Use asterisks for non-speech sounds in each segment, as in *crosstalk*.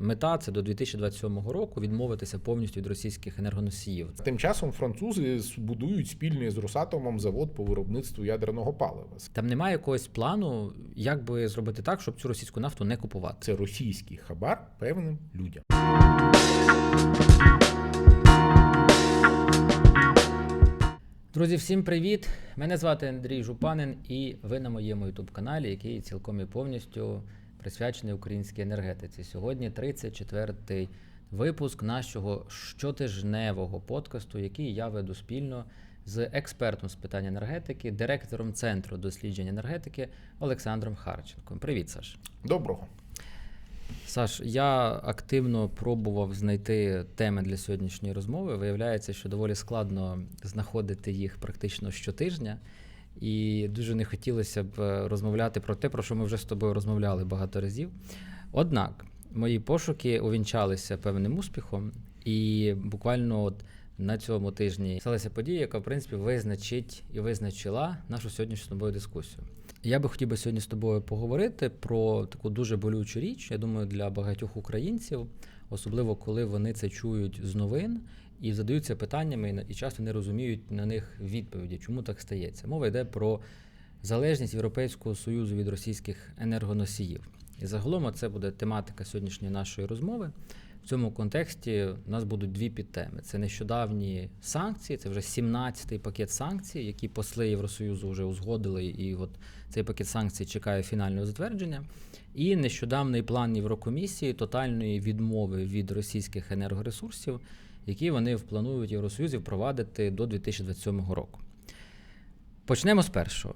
мета це до 2027 року відмовитися повністю від російських енергоносіїв. Тим часом французи будують спільний з Росатомом завод по виробництву ядерного палива. Там немає якогось плану, як би зробити так, щоб цю російську нафту не купувати. Це російський хабар певним людям. Друзі, всім привіт! Мене звати Андрій Жупанин, і ви на моєму youtube каналі, який цілком і повністю присвячений українській енергетиці. Сьогодні 34-й випуск нашого щотижневого подкасту, який я веду спільно з експертом з питань енергетики, директором центру досліджень енергетики Олександром Харченком. Привіт, Саш. Доброго. Саш, я активно пробував знайти теми для сьогоднішньої розмови. Виявляється, що доволі складно знаходити їх практично щотижня, і дуже не хотілося б е, розмовляти про те, про що ми вже з тобою розмовляли багато разів. Однак, мої пошуки увінчалися певним успіхом, і буквально от на цьому тижні сталася подія, яка в принципі визначить і визначила нашу сьогоднішню з тобою дискусію. Я би хотів би сьогодні з тобою поговорити про таку дуже болючу річ, я думаю, для багатьох українців, особливо коли вони це чують з новин і задаються питаннями, і часто не розуміють на них відповіді, чому так стається. Мова йде про залежність Європейського Союзу від російських енергоносіїв. І загалом це буде тематика сьогоднішньої нашої розмови. В цьому контексті у нас будуть дві підтеми: це нещодавні санкції, це вже 17-й пакет санкцій, які посли Євросоюзу вже узгодили, і от цей пакет санкцій чекає фінального затвердження. І нещодавний план Єврокомісії тотальної відмови від російських енергоресурсів, які вони планують Євросоюзі впровадити до 2027 року. Почнемо з першого.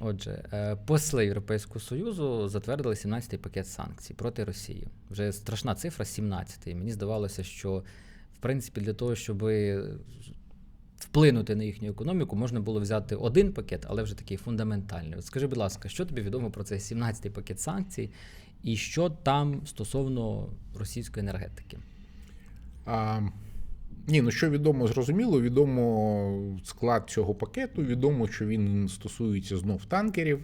Отже, е, посли Європейського Союзу затвердили 17-й пакет санкцій проти Росії. Вже страшна цифра 17-й. Мені здавалося, що в принципі для того, щоб вплинути на їхню економіку, можна було взяти один пакет, але вже такий фундаментальний. От скажи, будь ласка, що тобі відомо про цей 17-й пакет санкцій, і що там стосовно російської енергетики? А, ні, ну що відомо, зрозуміло, відомо склад цього пакету, відомо, що він стосується знов танкерів.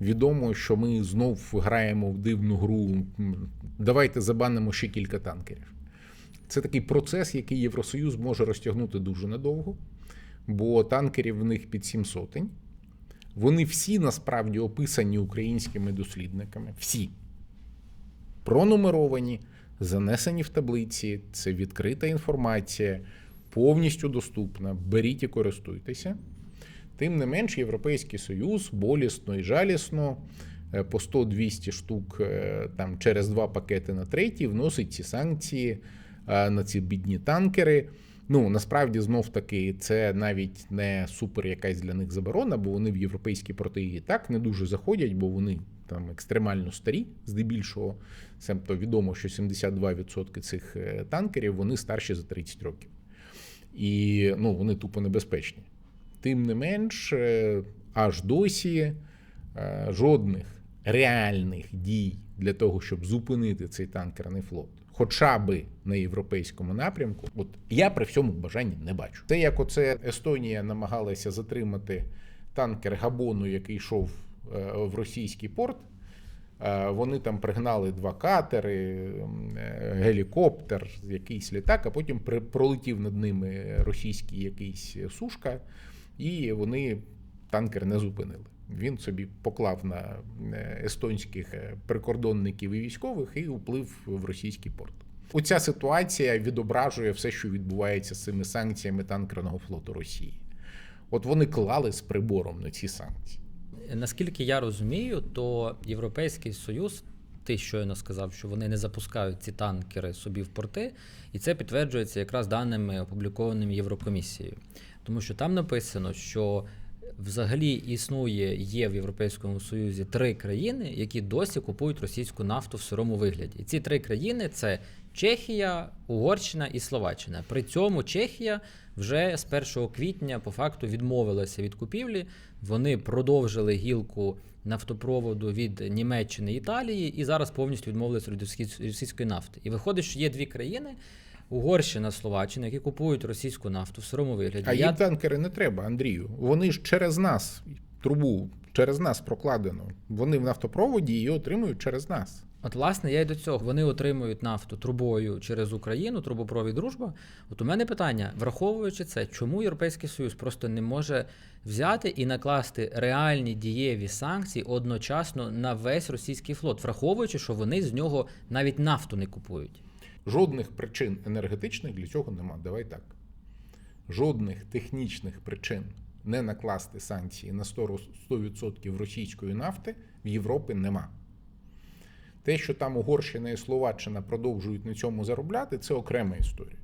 Відомо, що ми знов граємо в дивну гру. Давайте забанимо ще кілька танкерів. Це такий процес, який Євросоюз може розтягнути дуже надовго, бо танкерів в них під сім сотень. Вони всі насправді описані українськими дослідниками. Всі пронумеровані, занесені в таблиці. Це відкрита інформація, повністю доступна. Беріть і користуйтеся. Тим не менш, Європейський Союз болісно і жалісно е, по 100-200 штук е, там, через два пакети на третій вносить ці санкції е, на ці бідні танкери. Ну, насправді, знов таки, це навіть не супер якась для них заборона, бо вони в європейські і так не дуже заходять, бо вони там екстремально старі, здебільшого. Себто відомо, що 72% цих танкерів вони старші за 30 років. І ну, вони тупо небезпечні. Тим не менш, аж досі жодних реальних дій для того, щоб зупинити цей танкерний флот, хоча би на європейському напрямку, от я при всьому бажанні не бачу. Це як оце Естонія намагалася затримати танкер Габону, який йшов в російський порт. Вони там пригнали два катери, гелікоптер, якийсь літак, а потім пролетів над ними російський якийсь сушка, і вони танкер не зупинили. Він собі поклав на естонських прикордонників і військових і уплив в російський порт. Оця ситуація відображує все, що відбувається з цими санкціями танкерного флоту Росії. От вони клали з прибором на ці санкції. Наскільки я розумію, то Європейський Союз, ти щойно сказав, що вони не запускають ці танкери собі в порти, і це підтверджується якраз даними, опублікованими Єврокомісією. Тому що там написано, що взагалі існує є в Європейському Союзі три країни, які досі купують російську нафту в сирому вигляді. І ці три країни це Чехія, Угорщина і Словаччина. При цьому Чехія вже з 1 квітня по факту відмовилася від купівлі. Вони продовжили гілку нафтопроводу від Німеччини і Італії і зараз повністю відмовилися від російської нафти. І виходить, що є дві країни. Угорщина, Словаччина, які купують російську нафту в сирому вигляді. А їм танкери не треба, Андрію. Вони ж через нас трубу через нас прокладено. Вони в нафтопроводі її отримують через нас. От, власне, я й до цього. Вони отримують нафту трубою через Україну, трубопровід дружба. От у мене питання, враховуючи це, чому Європейський Союз просто не може взяти і накласти реальні дієві санкції одночасно на весь російський флот, враховуючи, що вони з нього навіть нафту не купують. Жодних причин енергетичних для цього нема. Давай так. Жодних технічних причин не накласти санкції на 100 100% російської нафти в Європі нема. Те, що там Угорщина і Словаччина продовжують на цьому заробляти, це окрема історія.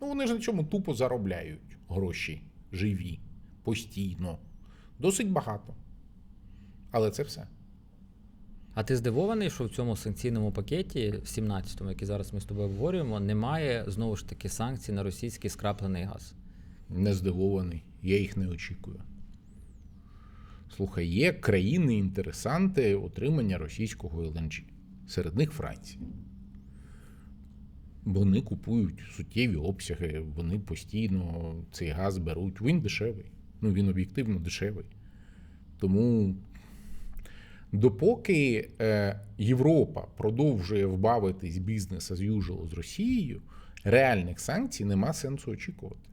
Ну, вони ж на цьому тупо заробляють гроші живі, постійно. Досить багато. Але це все. А ти здивований, що в цьому санкційному пакеті, в 17-му, який зараз ми з тобою обговорюємо, немає знову ж таки санкцій на російський скраплений газ. Не здивований, я їх не очікую. Слухай, є країни-інтересанти отримання російського ЛНЖ. Серед них Франція. Вони купують суттєві обсяги, вони постійно цей газ беруть. Він дешевий. Ну, він об'єктивно дешевий. Тому, допоки е, Європа продовжує вбавитись бізнес as usual з Росією, реальних санкцій нема сенсу очікувати.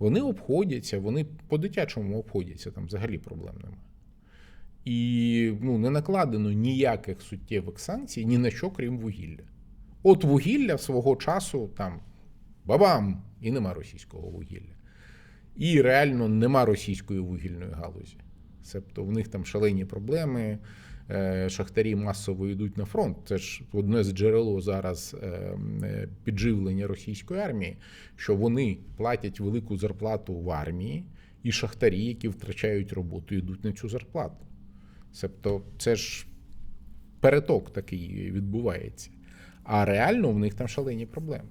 Вони обходяться, вони по-дитячому обходяться, там взагалі проблем немає. І ну, не накладено ніяких суттєвих санкцій ні на що, крім вугілля. От вугілля свого часу там бабам, і нема російського вугілля. І реально нема російської вугільної галузі. Себто в них там шалені проблеми. Е, Шахтарі масово йдуть на фронт. Це ж одне з джерело зараз е, е, підживлення російської армії, що вони платять велику зарплату в армії, і шахтарі, які втрачають роботу, йдуть на цю зарплату. Себто, це ж переток такий відбувається. А реально в них там шалені проблеми.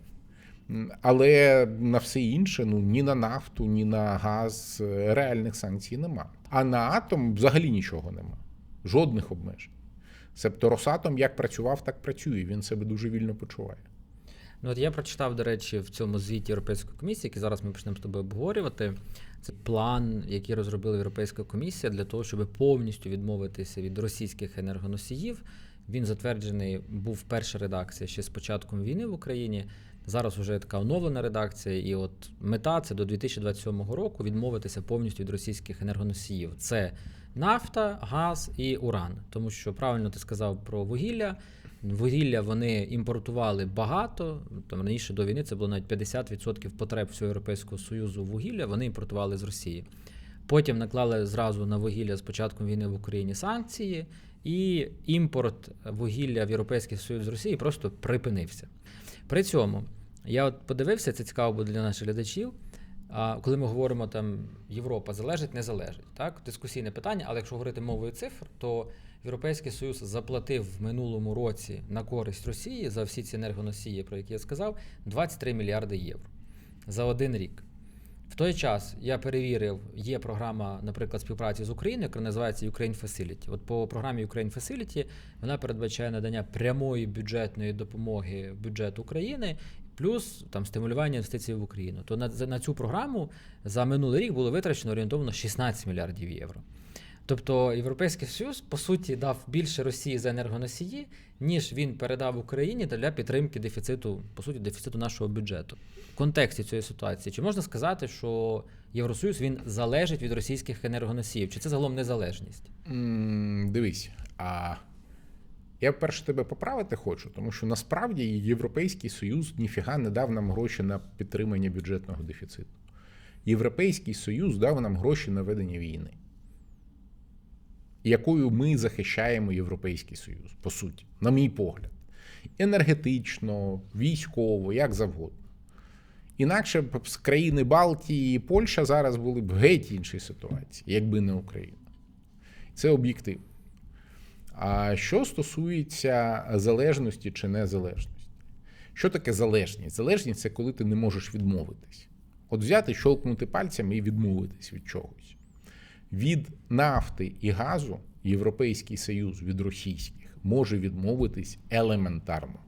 Але на все інше, ну ні на нафту, ні на газ реальних санкцій нема. А на атом взагалі нічого нема. Жодних обмежень. Себто Росатом як працював, так працює. Він себе дуже вільно почуває. Ну, от я прочитав, до речі, в цьому звіті Європейської комісії, який зараз ми почнемо з тобою обговорювати. Це план, який розробила Європейська комісія для того, щоб повністю відмовитися від російських енергоносіїв. Він затверджений був перша редакція ще з початком війни в Україні. Зараз вже така оновлена редакція, і от мета це до 2027 року відмовитися повністю від російських енергоносіїв. Це нафта, газ і уран. Тому що правильно ти сказав про вугілля. Вугілля вони імпортували багато. Там раніше до війни це було навіть 50% потреб всього Європейського Союзу вугілля. Вони імпортували з Росії. Потім наклали зразу на вугілля з початком війни в Україні санкції, і імпорт вугілля в Європейський Союз з Росії просто припинився. При цьому я от подивився, це цікаво буде для наших глядачів. Коли ми говоримо там Європа залежить, не залежить, так дискусійне питання. Але якщо говорити мовою цифр, то Європейський Союз заплатив в минулому році на користь Росії за всі ці енергоносії, про які я сказав, 23 мільярди євро за один рік. В той час я перевірив, є програма, наприклад, співпраці з Україною, яка називається Ukraine Facility. От по програмі Ukraine Facility вона передбачає надання прямої бюджетної допомоги в бюджет України, плюс там стимулювання інвестицій в Україну. То на, на цю програму за минулий рік було витрачено орієнтовно 16 мільярдів євро. Тобто Європейський Союз, по суті, дав більше Росії за енергоносії, ніж він передав Україні для підтримки дефіциту, по суті, дефіциту нашого бюджету. В контексті цієї ситуації, чи можна сказати, що Євросоюз він залежить від російських енергоносіїв? Чи це загалом незалежність? М, Дивись, а я перше тебе поправити хочу, тому що насправді Європейський Союз ніфіга не дав нам гроші на підтримання бюджетного дефіциту. Європейський Союз дав нам гроші на ведення війни, якою ми захищаємо Європейський Союз, по суті, на мій погляд. Енергетично, військово, як завгодно. Інакше б з країни Балтії і Польща зараз були б геть іншій ситуації, якби не Україна. Це об'єктивно. А що стосується залежності чи незалежності? Що таке залежність? Залежність це коли ти не можеш відмовитись. От взяти, щолкнути пальцями і відмовитись від чогось. Від нафти і газу Європейський Союз від російських може відмовитись елементарно.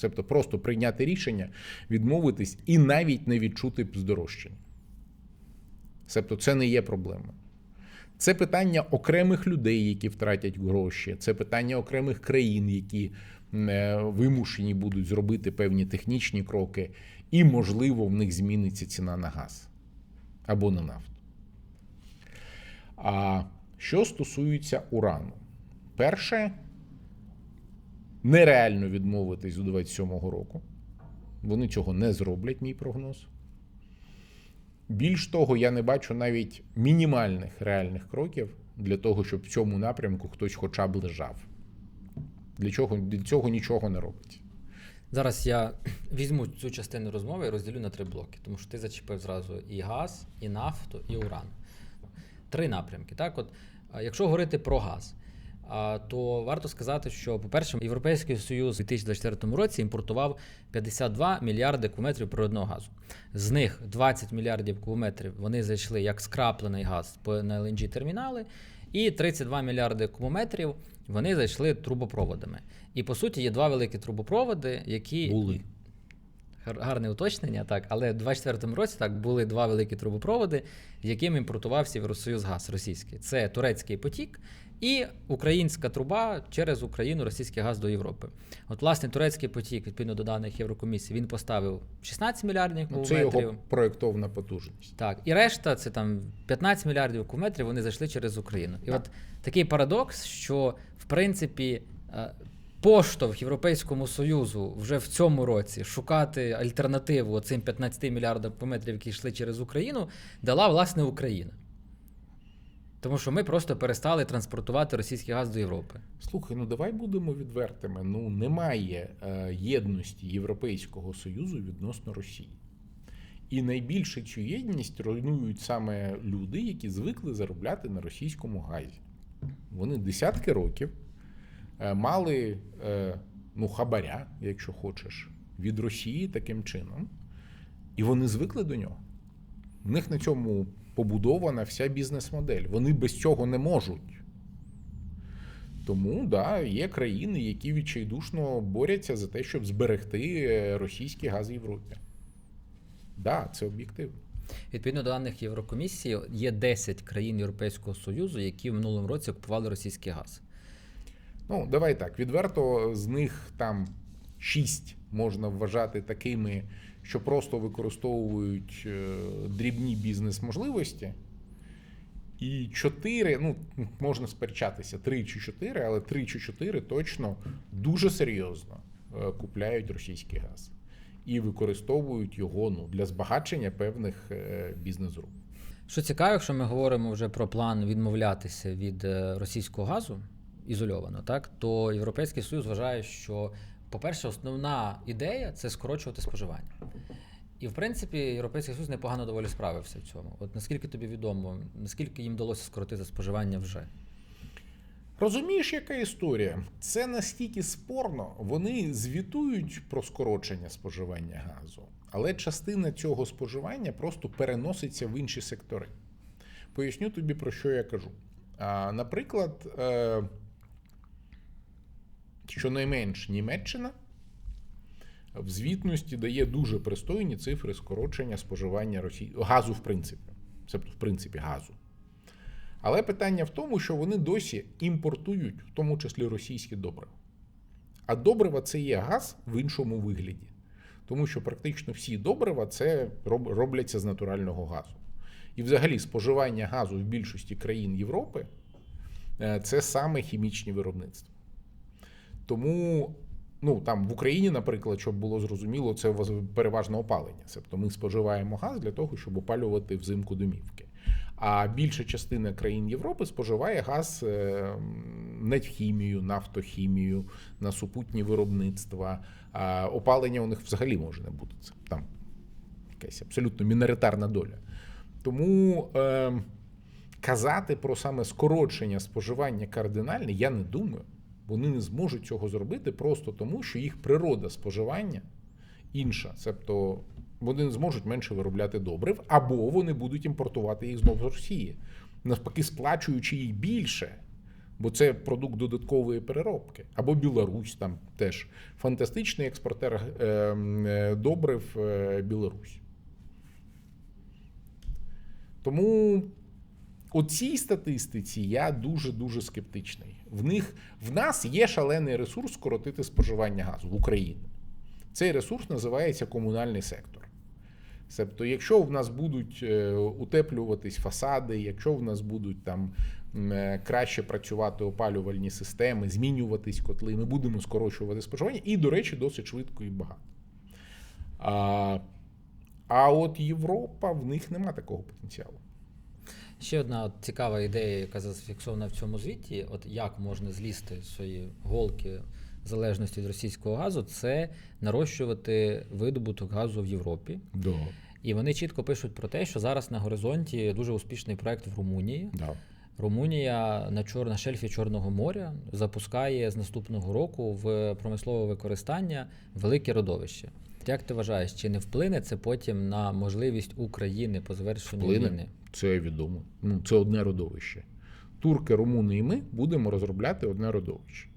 Тобто просто прийняти рішення, відмовитись і навіть не відчути здорожчання. Тобто це не є проблемою. Це питання окремих людей, які втратять гроші, це питання окремих країн, які е, вимушені будуть зробити певні технічні кроки, і, можливо, в них зміниться ціна на газ або на нафту. А що стосується урану, перше, нереально відмовитись до 27-го року. Вони цього не зроблять, мій прогноз. Більш того, я не бачу навіть мінімальних реальних кроків для того, щоб в цьому напрямку хтось хоча б лежав. Для чого для цього нічого не робиться. Зараз я *clears throat* візьму цю частину розмови і розділю на три блоки, тому що ти зачепив зразу і газ, і нафту, і уран. Три напрямки. Так, от, якщо говорити про газ, то варто сказати, що, по-перше, Європейський Союз у 2024 році імпортував 52 мільярди кубометрів природного газу. З них 20 мільярдів кубометрів вони зайшли як скраплений газ по- на LNG термінали, і 32 мільярди кубометрів вони зайшли трубопроводами. І по суті є два великі трубопроводи, які Були. Гарне уточнення, так, але в 24-му році так були два великі трубопроводи, яким імпортувався Євросоюз газ російський. Це турецький потік і українська труба через Україну російський газ до Європи. От, власне, турецький потік, відповідно до даних Єврокомісії, він поставив 16 мільярдів Ну, кубометрів. це його проєктовна потужність. Так, і решта це там 15 мільярдів кубометрів, вони зайшли через Україну. І Так. от такий парадокс, що в принципі е, поштовх Європейському Союзу вже в цьому році шукати альтернативу цим 15 мільярдам кубометрів, які йшли через Україну, дала власне Україна. Тому що ми просто перестали транспортувати російський газ до Європи. Слухай, ну давай будемо відвертими. Ну немає е, єдності Європейського Союзу відносно Росії. І найбільше цю єдність руйнують саме люди, які звикли заробляти на російському газі. Вони десятки років е, мали е, ну, хабаря, якщо хочеш, від Росії таким чином, і вони звикли до нього. В них на цьому побудована вся бізнес-модель. Вони без цього не можуть. Тому да, є країни, які відчайдушно борються за те, щоб зберегти е, російський газ в Європі. Да, це об'єктивно. Відповідно до даних Єврокомісії, є 10 країн Європейського Союзу, які в минулому році купували російський газ. Ну, давай так. Відверто з них там шість можна вважати такими, що просто використовують е, дрібні бізнес-можливості. І чотири, ну, можна сперечатися, три чи чотири, але три чи чотири точно дуже серйозно е, купляють російський газ і використовують його ну, для збагачення певних е, бізнес-груп. Що цікаво, якщо ми говоримо вже про план відмовлятися від російського газу ізольовано, так то Європейський Союз вважає, що, по-перше, основна ідея це скорочувати споживання. І, в принципі, Європейський Союз непогано доволі справився в цьому. От наскільки тобі відомо, наскільки їм вдалося скоротити споживання вже? Розумієш, яка історія? Це настільки спорно. Вони звітують про скорочення споживання газу, але частина цього споживання просто переноситься в інші сектори. Поясню тобі, про що я кажу. Наприклад, е, щонайменш Німеччина в звітності дає дуже пристойні цифри скорочення споживання Росії газу, в принципі, тобто, в принципі, газу. Але питання в тому, що вони досі імпортують, в тому числі російські добрива. А добрива це є газ в іншому вигляді. Тому що практично всі добрива це робляться з натурального газу. І взагалі споживання газу в більшості країн Європи е, це саме хімічні виробництва. Тому ну, там в Україні, наприклад, щоб було зрозуміло, це переважно опалення. Тобто ми споживаємо газ для того, щоб опалювати взимку домівки. А більша частина країн Європи споживає газ е, не в хімію, нафтохімію, на супутні виробництва. А опалення у них взагалі може не бути. Це там якась абсолютно міноритарна доля. Тому е, казати про саме скорочення споживання кардинальне, я не думаю. Вони не зможуть цього зробити просто тому, що їх природа споживання інша. Тобто вони не зможуть менше виробляти добрив, або вони будуть імпортувати їх знову з Росії, навпаки, сплачуючи їх більше, бо це продукт додаткової переробки. Або Білорусь там теж фантастичний експортер е, е, добрив е, Білорусь. Тому у цій статистиці я дуже дуже скептичний. В них в нас є шалений ресурс скоротити споживання газу в Україні. Цей ресурс називається комунальний сектор. Тобто, якщо в нас будуть е, утеплюватись фасади, якщо в нас будуть там е, краще працювати опалювальні системи, змінюватись котли, ми будемо скорочувати споживання, і, до речі, досить швидко і багато. А, а от Європа, в них нема такого потенціалу. Ще одна от цікава ідея, яка зафіксована в цьому звіті: от як можна злізти з свої голки залежності від російського газу, це нарощувати видобуток газу в Європі. Да. І вони чітко пишуть про те, що зараз на горизонті дуже успішний проект в Румунії. Да. Румунія на чор... на шельфі Чорного моря запускає з наступного року в промислове використання велике родовище. Як ти вважаєш, чи не вплине це потім на можливість України по завершенню Вплине. війни? Це відомо. Ну, це одне родовище. Турки, румуни і ми будемо розробляти одне родовище.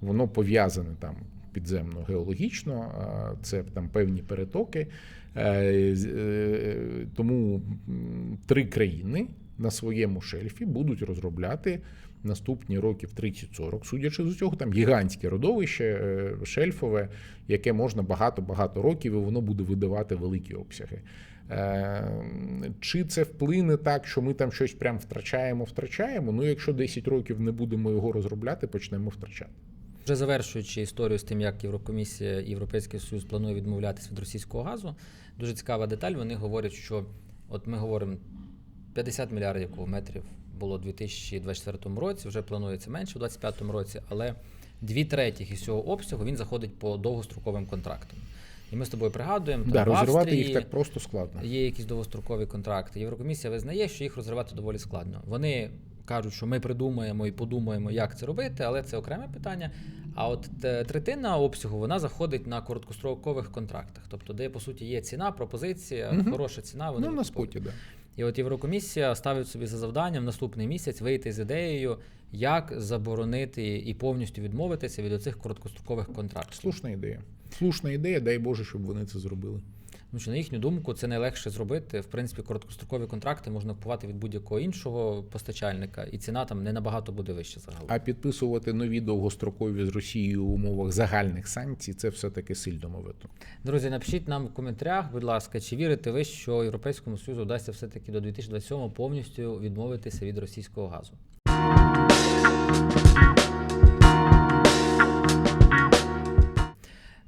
Воно пов'язане там підземно геологічно, це там певні перетоки. Е, е, Тому три країни на своєму шельфі будуть розробляти наступні років 30-40, судячи з усього, там гігантське родовище е, шельфове, яке можна багато-багато років, і воно буде видавати великі обсяги. Е, Чи це вплине так, що ми там щось прям втрачаємо, втрачаємо? Ну, якщо 10 років не будемо його розробляти, почнемо втрачати. Вже завершуючи історію з тим, як Єврокомісія і Європейський Союз планує відмовлятися від російського газу, дуже цікава деталь. Вони говорять, що от ми говоримо 50 мільярдів кубометрів було у 2024 році, вже планується менше у 2025 році, але дві третіх із цього обсягу він заходить по довгостроковим контрактам. І ми з тобою пригадуємо, там Да, в Австрії їх так просто складно. є якісь довгострокові контракти. Єврокомісія визнає, що їх розривати доволі складно. Вони кажуть, що ми придумаємо і подумаємо, як це робити, але це окреме питання. А от е, третина обсягу вона заходить на короткострокових контрактах, тобто, де по суті є ціна, пропозиція, Мгм. хороша ціна. Вони Ну, на споті, да. І от Єврокомісія ставить собі за завданням наступний місяць вийти з ідеєю, як заборонити і повністю відмовитися від оцих короткострокових контрактів. Слушна ідея. Слушна ідея, дай Боже, щоб вони це зробили. Тому що на їхню думку це найлегше зробити. В принципі, короткострокові контракти можна купувати від будь-якого іншого постачальника, і ціна там не набагато буде вища загалом. А підписувати нові довгострокові з Росією в умовах загальних санкцій це все-таки сильно мовито. Друзі, напишіть нам в коментарях, будь ласка, чи вірите ви, що Європейському Союзу вдасться все-таки до 2027 повністю відмовитися від російського газу?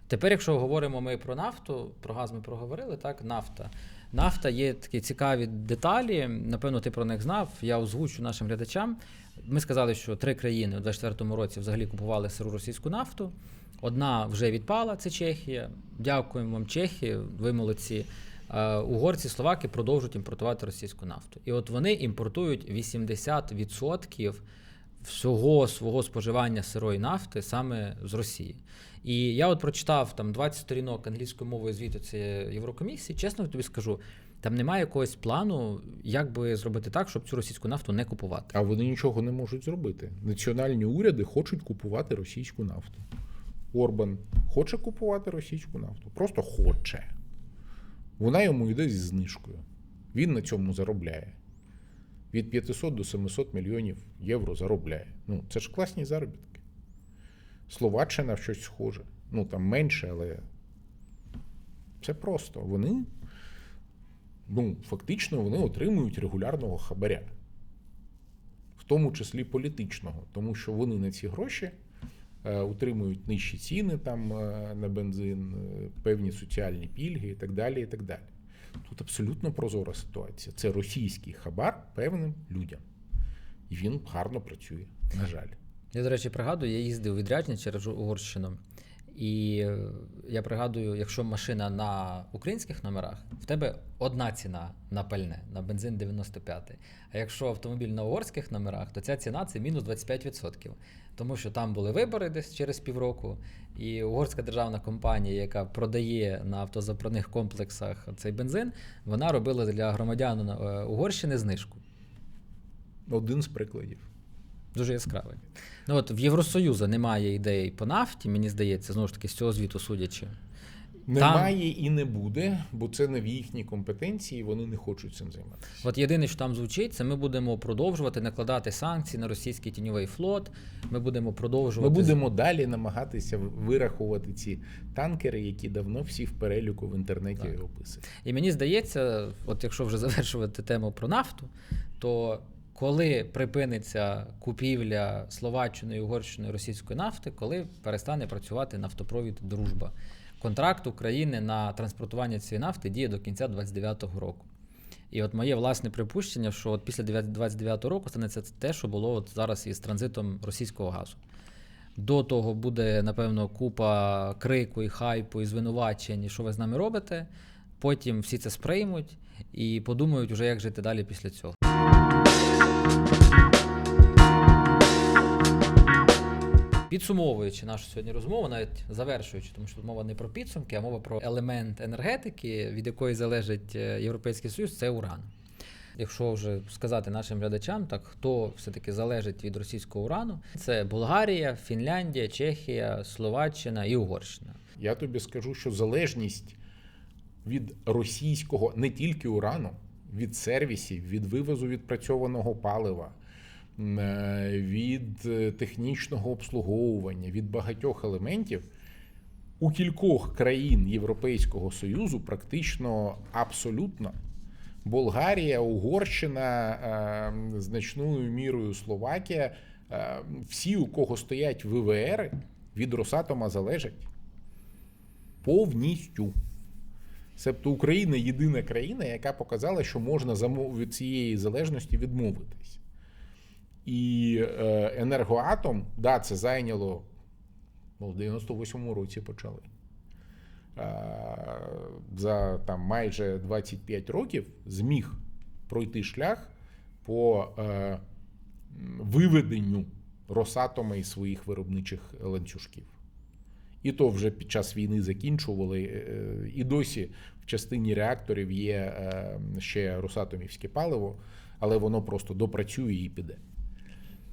Тепер, якщо говоримо ми про нафту, про газ ми проговорили, так, нафта. Нафта є такі цікаві деталі. Напевно, ти про них знав. Я озвучу нашим глядачам. Ми сказали, що три країни у 2024 році взагалі купували сиру російську нафту. Одна вже відпала, це Чехія. Дякуємо вам, Чехії, ви молодці. Е, Угорці, словаки продовжують імпортувати російську нафту. І от вони імпортують 80% всього свого споживання сирої нафти саме з Росії. І я от прочитав там 20 сторінок англійською мовою звіту цієї Єврокомісії. Чесно тобі скажу, там немає якогось плану, як би зробити так, щоб цю російську нафту не купувати. А вони нічого не можуть зробити. Національні уряди хочуть купувати російську нафту. Орбан хоче купувати російську нафту. Просто хоче. Вона йому йде зі знижкою. Він на цьому заробляє. Від 500 до 700 мільйонів євро заробляє. Ну, це ж класні заробітки. Словаччина в щось схоже. Ну, там менше, але це просто. Вони, ну, фактично, вони отримують регулярного хабаря в тому числі політичного, тому що вони на ці гроші е, утримують нижчі ціни там е, на бензин, е, певні соціальні пільги і так далі. і так далі. Тут абсолютно прозора ситуація. Це російський хабар певним людям. І він гарно працює, на жаль. Я, до речі, пригадую, я їздив відрядження через Угорщину. І е, я пригадую, якщо машина на українських номерах, в тебе одна ціна на пальне, на бензин 95. А якщо автомобіль на угорських номерах, то ця ціна це мінус 25%. Тому що там були вибори десь через півроку, і угорська державна компанія, яка продає на автозаправних комплексах цей бензин, вона робила для громадян е, Угорщини знижку. Один з прикладів. Дуже яскравий. Ну от в Євросоюзу немає ідеї по нафті, мені здається, знову ж таки, з цього звіту судячи. Немає і не буде, бо це не в їхній компетенції, і вони не хочуть цим займатися. От єдине, що там звучить, це ми будемо продовжувати накладати санкції на російський тіньовий флот. Ми будемо продовжувати. Ми будемо далі намагатися вирахувати ці танкери, які давно всі в переліку в інтернеті Так. описані. І мені здається, от якщо вже завершувати тему про нафту, то коли припиниться купівля Словаччиною Угорщиною російської нафти, коли перестане працювати нафтопровід Дружба. Контракт України на транспортування цієї нафти діє до кінця 29-го року. І от моє власне припущення, що от після 29-го року станеться те, що було от зараз із транзитом російського газу. До того буде, напевно, купа крику і хайпу, і звинувачень, що ви з нами робите. Потім всі це сприймуть і подумають, уже, як жити далі після цього. Підсумовуючи нашу сьогодні розмову, навіть завершуючи, тому що тут мова не про підсумки, а мова про елемент енергетики, від якої залежить е, Європейський Союз, це уран. Якщо вже сказати нашим глядачам, так хто все-таки залежить від російського урану, це Болгарія, Фінляндія, Чехія, Словаччина і Угорщина. Я тобі скажу, що залежність від російського не тільки урану, від сервісів, від вивозу відпрацьованого палива, від е, технічного обслуговування, від багатьох елементів у кількох країн Європейського Союзу практично абсолютно. Болгарія, Угорщина, е, значною мірою Словакія, е, всі, у кого стоять ВВР, від Росатома залежать повністю. Себто Україна єдина країна, яка показала, що можна від цієї залежності відмовитись. І е, енергоатом, да, це зайняло ну, в 98-му році почали. Е, За там майже 25 років зміг пройти шлях по е, виведенню Росатома із своїх виробничих ланцюжків. І то вже під час війни закінчували. е, І досі в частині реакторів є е, ще росатомівське паливо, але воно просто допрацює і піде.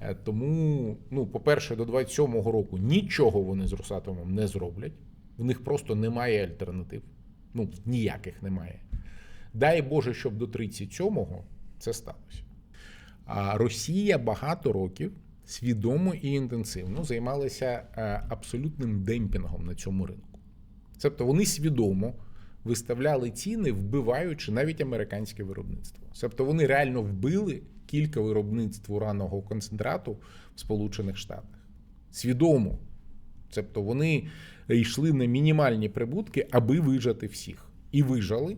Е, Тому, ну, по-перше, до 27-го року нічого вони з Росатомом не зроблять. В них просто немає альтернатив. Ну, ніяких немає. Дай Боже, щоб до 37-го це сталося. А Росія багато років свідомо і інтенсивно займалася е, абсолютним демпінгом на цьому ринку. Тобто вони свідомо виставляли ціни, вбиваючи навіть американське виробництво. Тобто вони реально вбили кілька виробництв уранного концентрату в Сполучених Штатах. Свідомо. Тобто вони йшли на мінімальні прибутки, аби вижати всіх. І вижали.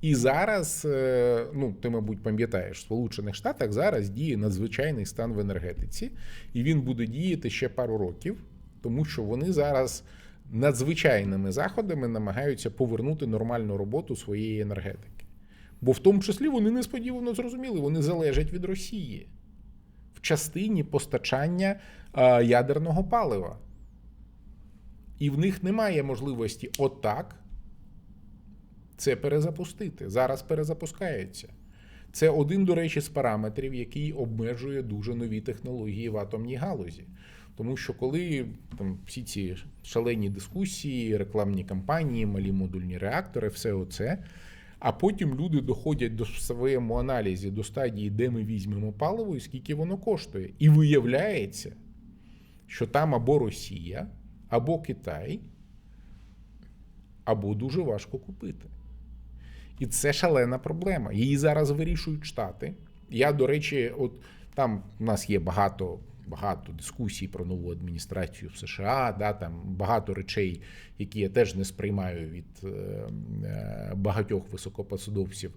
І зараз, е, ну ти, мабуть, пам'ятаєш, в Сполучених Штатах зараз діє надзвичайний стан в енергетиці, і він буде діяти ще пару років, тому що вони зараз надзвичайними заходами намагаються повернути нормальну роботу своєї енергетики. Бо в тому числі вони несподівано зрозуміли, вони залежать від Росії в частині постачання е, ядерного палива. І в них немає можливості отак це перезапустити. Зараз перезапускається. Це один, до речі, з параметрів, який обмежує дуже нові технології в атомній галузі. Тому що коли там всі ці шалені дискусії, рекламні кампанії, малі модульні реактори, все оце. А потім люди доходять до своєму аналізі до стадії, де ми візьмемо паливо і скільки воно коштує. І виявляється, що там або Росія, або Китай, або дуже важко купити. І це шалена проблема. Її зараз вирішують штати. Я, до речі, от там у нас є багато, багато дискусій про нову адміністрацію в США, да, там багато речей, які я теж не сприймаю від е, е, багатьох високопосадовців.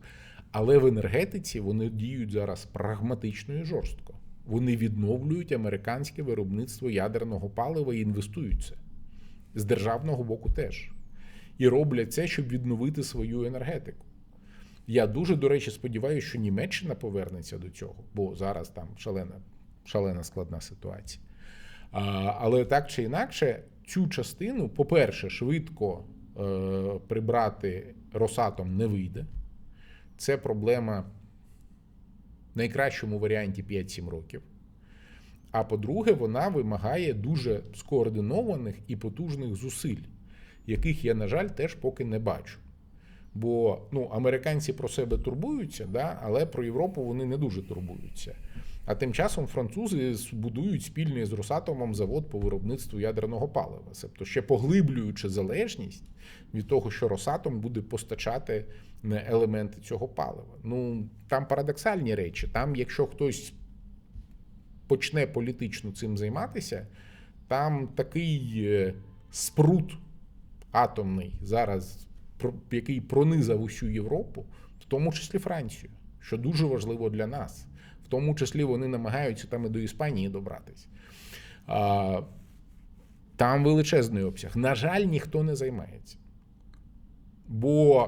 Але в енергетиці вони діють зараз прагматично і жорстко. Вони відновлюють американське виробництво ядерного палива і інвестують це. З державного боку теж. І роблять це, щоб відновити свою енергетику. Я дуже, до речі, сподіваюся, що Німеччина повернеться до цього, бо зараз там шалена, шалена складна ситуація. А, але так чи інакше, цю частину, по-перше, швидко е, прибрати Росатом не вийде. Це проблема в найкращому варіанті 5-7 років. А по-друге, вона вимагає дуже скоординованих і потужних зусиль. яких я, на жаль, теж поки не бачу. Бо ну, американці про себе турбуються, да, але про Європу вони не дуже турбуються. А тим часом французи будують спільний з Росатомом завод по виробництву ядерного палива, тобто ще поглиблюючи залежність від того, що Росатом буде постачати е, елементи цього палива. Ну там парадоксальні речі. Там, якщо хтось почне політично цим займатися, там такий е, спрут атомний зараз, який пронизав усю Європу, в тому числі Францію, що дуже важливо для нас. Тому числі вони намагаються там і до Іспанії добратися. Там величезний обсяг. На жаль, ніхто не займається. Бо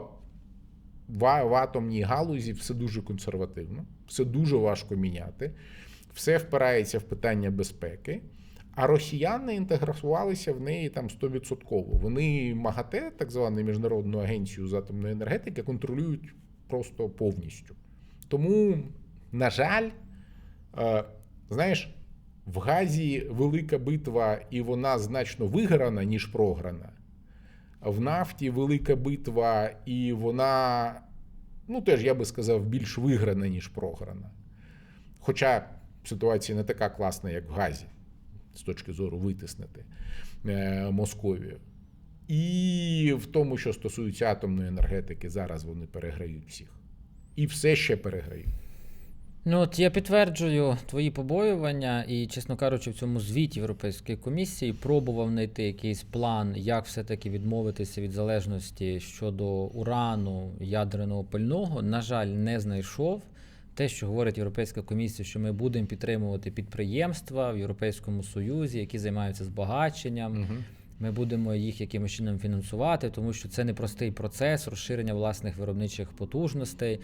в, в атомній галузі все дуже консервативно, все дуже важко міняти, все впирається в питання безпеки. А росіяни інтегрувалися в неї там 100%. Вони МАГАТЕ, так звану міжнародну агенцію з атомної енергетики, контролюють просто повністю. Тому, на жаль, е, знаєш, в Газі велика битва, і вона значно виграна, ніж програна. В нафті велика битва, і вона, ну теж я би сказав, більш виграна, ніж програна. Хоча ситуація не така класна, як в Газі, з точки зору витиснити е, Московію. І в тому, що стосується атомної енергетики, зараз вони переграють всіх. І все ще переграють. Ну, от я підтверджую твої побоювання, і, чесно кажучи, в цьому звіті Європейської комісії пробував знайти якийсь план, як все-таки відмовитися від залежності щодо урану ядерного пального. На жаль, не знайшов. Те, що говорить Європейська комісія, що ми будемо підтримувати підприємства в Європейському Союзі, які займаються збагаченням. Угу. Ми будемо їх якимось чином фінансувати, тому що це непростий процес розширення власних виробничих потужностей.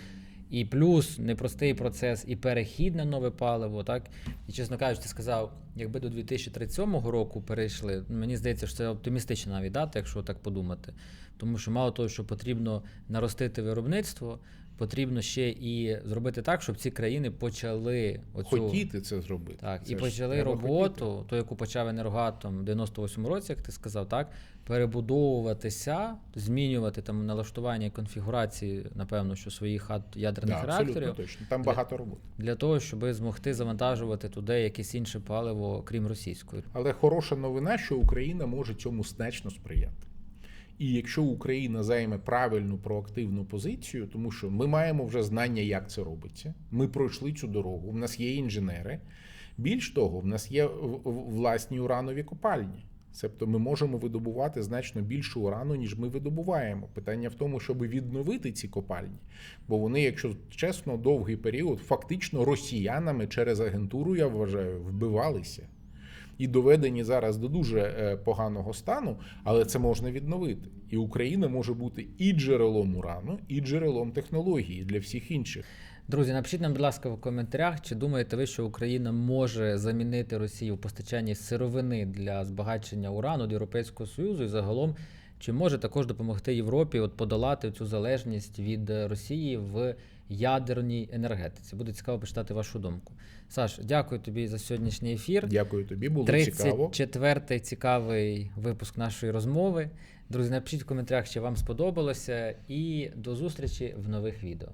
І плюс непростий процес і перехід на нове паливо, так? І чесно кажучи, ти сказав, якби до 2037 року перейшли, мені здається, що це оптимістична навіть дата, якщо так подумати. Тому що мало того, що потрібно наростити виробництво, потрібно ще і зробити так, щоб ці країни почали оцю Хотіти це зробити. так, Це і почали роботу, хотіти. ту, яку почав енергоатом в 98 році, як ти сказав, так, перебудовуватися, змінювати там налаштування і конфігурації, напевно, що своїх ат- ядерних Да, реакторів абсолютно точно. Там Для- багато роботи. для того, щоб змогти завантажувати туди якесь інше паливо, крім російської. Але хороша новина, що Україна може цьому значно сприяти. І якщо Україна займе правильну проактивну позицію, тому що ми маємо вже знання, як це робиться, ми пройшли цю дорогу, в нас є інженери. Більш того, в нас є власні уранові копальні. Тобто ми можемо видобувати значно більше урану, ніж ми видобуваємо. Питання в тому, щоб відновити ці копальні. Бо вони, якщо чесно, довгий період фактично росіянами через агентуру, я вважаю, вбивалися і доведені зараз до дуже е, поганого стану, але це можна відновити. І Україна може бути і джерелом урану, і джерелом технології для всіх інших. Друзі, напишіть нам, будь ласка, в коментарях, чи думаєте ви, що Україна може замінити Росію в постачанні сировини для збагачення урану до Європейського Союзу і загалом, чи може також допомогти Європі от подолати цю залежність від Росії в ядерній енергетиці. Буде цікаво почитати вашу думку. Саш, дякую тобі за сьогоднішній ефір. Дякую тобі, було 34 цікаво. 34-й цікавий випуск нашої розмови. Друзі, напишіть в коментарях, чи вам сподобалося, і до зустрічі в нових відео.